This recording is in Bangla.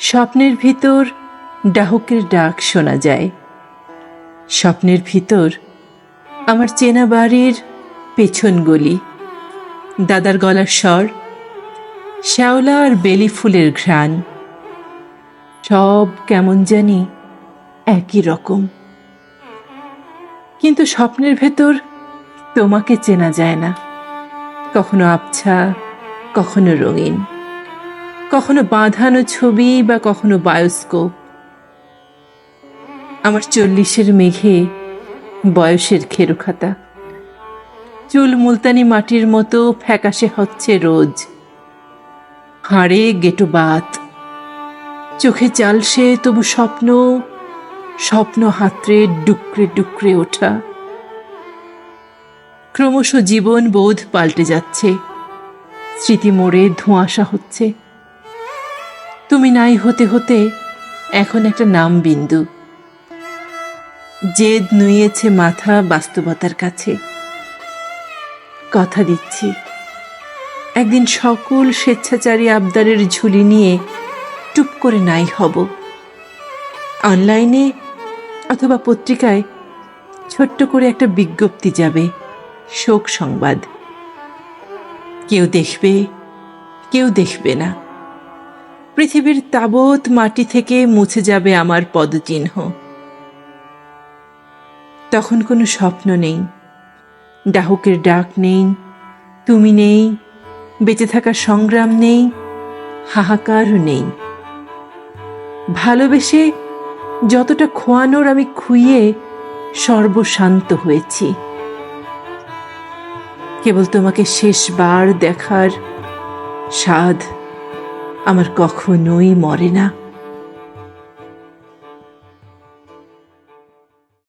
স্বপ্নের ভিতর ডাহকের ডাক শোনা যায়। স্বপ্নের ভিতর আমার চেনা বাড়ির পেছন গলি। দাদার গলার স্বর, শ্যাওলা আর বেলি ফুলের ঘ্রাণ। সব কেমন জানি একই রকম। কিন্তু স্বপ্নের ভেতর তোমাকে চেনা যায় না। কখনো আবছা, কখনো রঙিন। কখনো বাঁধানো ছবি বা কখনো বায়োস্কোপ। আমার চল্লিশের মেঘে বয়সের খেরুখাতা। চুল মুলতানি মাটির মতো ফ্যাকাশে হচ্ছে রোজ। হাড়ে গেটো বাত। চোখে চালসে তবু স্বপ্ন স্বপ্ন হাতরে ডুকরে ডুকরে ওঠা। ক্রমশ জীবন বোধ পাল্টে যাচ্ছে। স্মৃতি মোড়ে ধোঁয়াশা হচ্ছে। তুমি নাই হতে হতে এখন একটা নাম বিন্দু। জেদ নুইয়েছে মাথা বাস্তবতার কাছে। কথা দিচ্ছি। একদিন সকল স্বেচ্ছাচারী আবদারের ঝুলি নিয়ে টুপ করে নাই হব। অনলাইনে অথবা পত্রিকায় ছোট্ট করে একটা বিজ্ঞপ্তি যাবে, শোক সংবাদ। কেউ দেখবে কেউ দেখবে না। পৃথিবীর তাবৎ মাটি থেকে মুছে যাবে আমার পদচিহ্ন। তখন কোনো স্বপ্ন নেই। ডাহকের ডাক নেই। তুমি নেই। বেঁচে থাকার সংগ্রাম নেই। হাহাকারও নেই। ভালোবেসে যতটা খোয়ানোর আমি খুইয়ে সর্বশান্ত হয়েছি। কেবল তোমাকে শেষবার দেখার স্বাদ আমার কখনোই মরে না